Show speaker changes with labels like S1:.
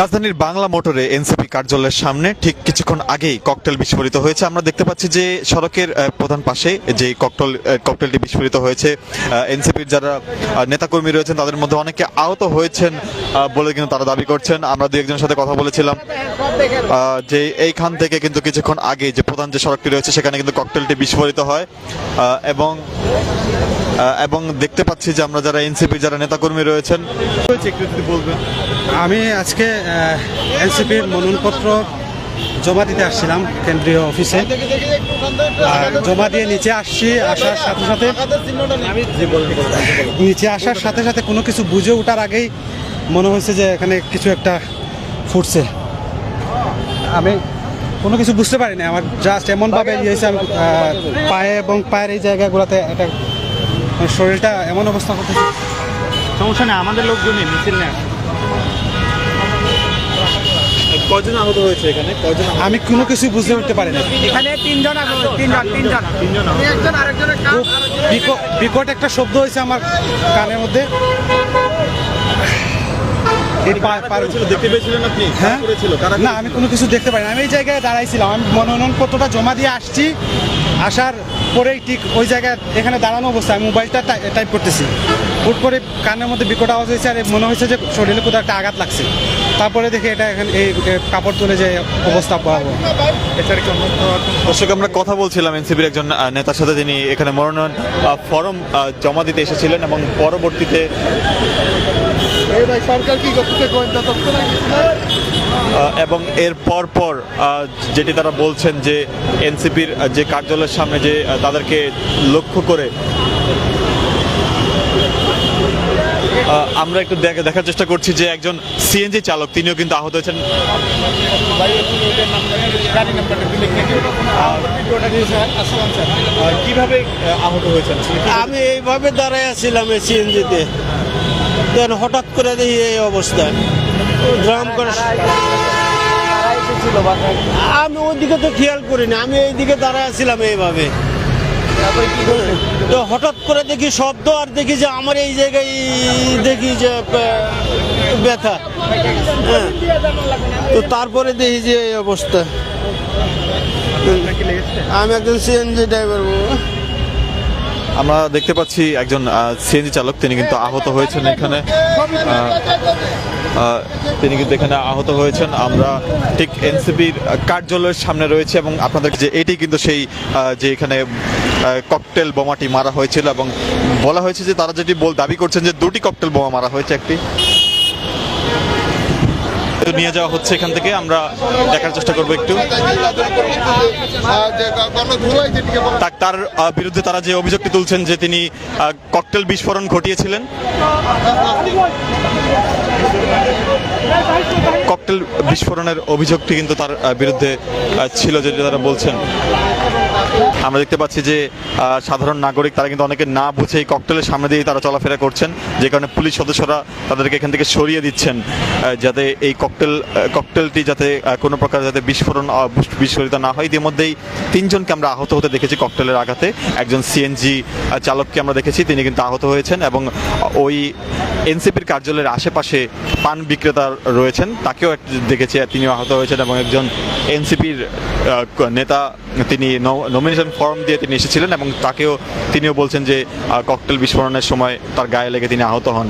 S1: রাজধানীর বাংলা মোটরে এনসিপি কার্যালয়ের সামনে ঠিক কিছুক্ষণ আগেই ককটেল বিস্ফোরিত হয়েছে। আমরা দেখতে পাচ্ছি যে সড়কের প্রধান পাশে যে ককটেল ককটেলটি বিস্ফোরিত হয়েছে এনসিপির যারা নেতাকর্মী রয়েছেন তাদের মধ্যে অনেকে আহত হয়েছেন বলে কিন্তু তারা দাবি করছেন। আমরা দু একজনের সাথে কথা বলেছিলাম যে এইখান থেকে কিন্তু কিছুক্ষণ আগে যে প্রধান যে সড়কটি রয়েছে সেখানে কিন্তু ককটেলটি বিস্ফোরিত হয় এবং এবং দেখতে পাচ্ছি যে আমরা যারা এনসিপির যারা নেতাকর্মী রয়েছেন একটু বলবেন।
S2: আমি আজকে এনসিপির মনোনয়নপত্র জমা দিতে আসছিলাম কেন্দ্রীয় অফিসে। আর জমা দিয়ে নিচে আসছি আসার সাথে সাথে নিচে আসার সাথে সাথে কোনো কিছু বুঝে ওঠার আগেই মনে হয়েছে যে এখানে কিছু একটা ফুটছে। আমি কোনো কিছু বুঝতে পারি পারিনি আমার জাস্ট এমনভাবে ইয়ে হয়েছে আমি পায়ে এবং পায়ের এই জায়গাগুলোতে একটা শরীরটা এমন অবস্থা করতেছে।
S3: সমস্যা নেই আমাদের লোকজনই মিছিল নেয়।
S1: কজন আহত হয়েছে এখানে? কজন
S2: আমি কোনো কিছু বুঝতে উঠতে পারি না।
S3: এখানে তিনজন আছে তিনজন তিনজন। তিনজন
S2: বিকট বিকট একটা শব্দ হয়েছে আমার কানের মধ্যে। হ্যাঁ? না আমি কোনো কিছু দেখতে পারি না। আমি এই জায়গায় দাঁড়াইছিলাম। আমি মনোনয়নপত্রটা জমা দিয়ে আসছি। আসার পরেই ঠিক ওই জায়গায় এখানে দাঁড়ানো অবস্থায় আমি মোবাইলটা টাইপ করতেছি। হুট করে কানের মধ্যে বিকট আওয়াজ হয়েছে আর মনে হয়েছে যে শরীরে কোথাও একটা আঘাত লাগছে। তারপরে দেখি এটা এখানে এই কাপড় তুলে যে অবস্থা ভয়াবহ
S1: দর্শক আমরা কথা বলছিলাম এনসিপির একজন নেতার সাথে তিনি এখানে মনোনয়ন ফর্ম জমা দিতে এসেছিলেন এবং পরবর্তীতে আহ, এবং এর পর পর যেটি তারা বলছেন যে এনসিপির যে কার্যালয়ের সামনে যে তাদেরকে লক্ষ্য করে আমরা একটু দেখা- দেখার চেষ্টা করছি যে একজন সিএনজি চালক তিনিও কিন্তু আহত হয়েছেন। কীভাবে আহত হয়েছেন?
S4: আমি এইভাবে দাঁড়ায় আছিলাম এই সিএনজিতে। দেন, হঠাৎ করে দেখি এই অবস্থা। ড্রাম করে আমি ওইদিকে তো খেয়াল করিনি, আমি এইদিকে দাঁড়ায় আছিলাম এইভাবে। তো হঠাৎ করে দেখি শব্দ, আর দেখি যে আমার এই জায়গায় দেখি যে ব্যথা। হ্যাঁ। তো তারপরে দেখি যে এই অবস্থা। আমি একজন সিএনজি ড্রাইভার
S1: আমরা দেখতে পাচ্ছি একজন সিএনজি চালক, তিনি কিন্তু আহত হয়েছেন এখানে। তিনি কিন্তু এখানে আহত হয়েছেন। আমরা ঠিক এনসিপির কার্যালয়ের সামনে রয়েছে এবং আপনাদের যে এটি কিন্তু সেই যে এখানে ককটেল বোমাটি মারা হয়েছিল এবং বলা হয়েছে যে তারা যেটি বল দাবি করছেন যে দুটি ককটেল বোমা মারা হয়েছে একটি। নিয়ে যাওয়া হচ্ছে এখান থেকে। আমরা দেখার চেষ্টা করব একটু। তার বিরুদ্ধে তারা যে অভিযোগটি তুলছেন যে তিনি ককটেল বিস্ফোরণ ঘটিয়েছিলেন। ককটেল বিস্ফোরণের অভিযোগটি কিন্তু তার বিরুদ্ধে ছিল যেটা তারা বলছেন। আমরা দেখতে পাচ্ছি যে সাধারণ নাগরিক, তারা কিন্তু অনেকে না বুঝে এই ককটেলের সামনে দিয়ে তারা চলাফেরা করছেন, যে কারণে পুলিশ সদস্যরা তাদেরকে এখান থেকে সরিয়ে দিচ্ছেন যাতে এই ককটেল ককটেলটি যাতে কোনো প্রকার যাতে বিস্ফোরণ বিস্ফোরিত না হয়। ইতিমধ্যেই তিনজনকে আমরা আহত হতে দেখেছি ককটেলের আঘাতে। একজন সিএনজি চালককে আমরা দেখেছি, তিনি কিন্তু আহত হয়েছেন এবং ওই এনসিপির কার্যালয়ের আশেপাশে পান বিক্রেতা রয়েছেন, তাকেও দেখেছি, তিনিও আহত হয়েছেন এবং একজন এনসিপির নেতা তিনি নমিনেশন ফর্ম দিয়ে তিনি এসেছিলেন এবং তাকেও তিনিও বলছেন যে ককটেল বিস্ফোরণের সময় তার গায়ে লেগে তিনি আহত হন।